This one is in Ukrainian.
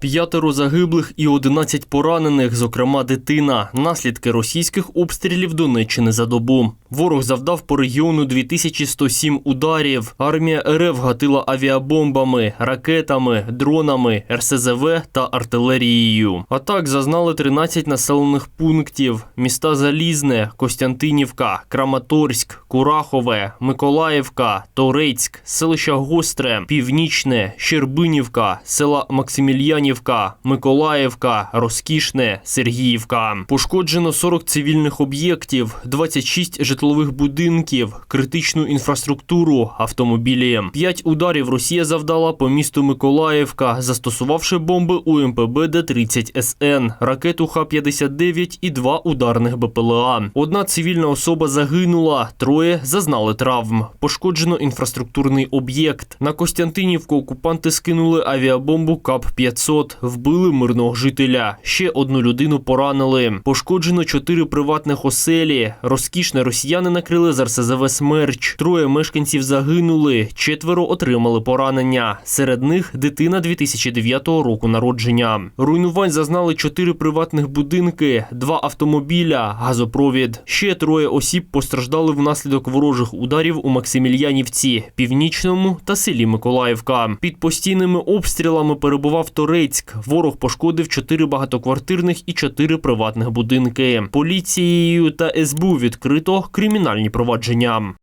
П'ятеро загиблих і 11 поранених, зокрема дитина. Наслідки російських обстрілів Донеччини за добу. Ворог завдав по регіону 2107 ударів. Армія РФ гатила авіабомбами, ракетами, дронами, РСЗВ та артилерією. Атак зазнали 13 населених пунктів: міста Залізне, Костянтинівка, Краматорськ, Курахове, Миколаївка, Торецьк, селища Гостре, Північне, Щербинівка, села Максимільянівка, Миколаївка, Розкішне, Сергіївка. Пошкоджено 40 цивільних об'єктів, 26 житлових будинків, критичну інфраструктуру, автомобілі. П'ять ударів Росія завдала по місту Миколаївка, застосувавши бомби УМПБ Д-30 СН, ракету Х-59 і два ударних БПЛА. Одна цивільна особа загинула, троє зазнали травм. Пошкоджено інфраструктурний об'єкт. На Костянтинівку окупанти скинули авіабомбу КАП-500, вбили мирного жителя. Ще одну людину поранили. Пошкоджено чотири приватних оселі. Розкішне росіяни накрили з РСЗВ «Смерч». Троє мешканців загинули, четверо отримали поранення. Серед них дитина 2009 року народження. Руйнувань зазнали чотири приватних будинки, два автомобіля, газопровід. Ще троє осіб постраждали внаслідок ворожих ударів у Максимільянівці, Північному та селі Миколаївка. Під постійними обстрілами перебував Торецьк. Ворог пошкодив чотири багатоквартирних і чотири приватних будинки. Поліцією та СБУ відкрито кримінальні провадження.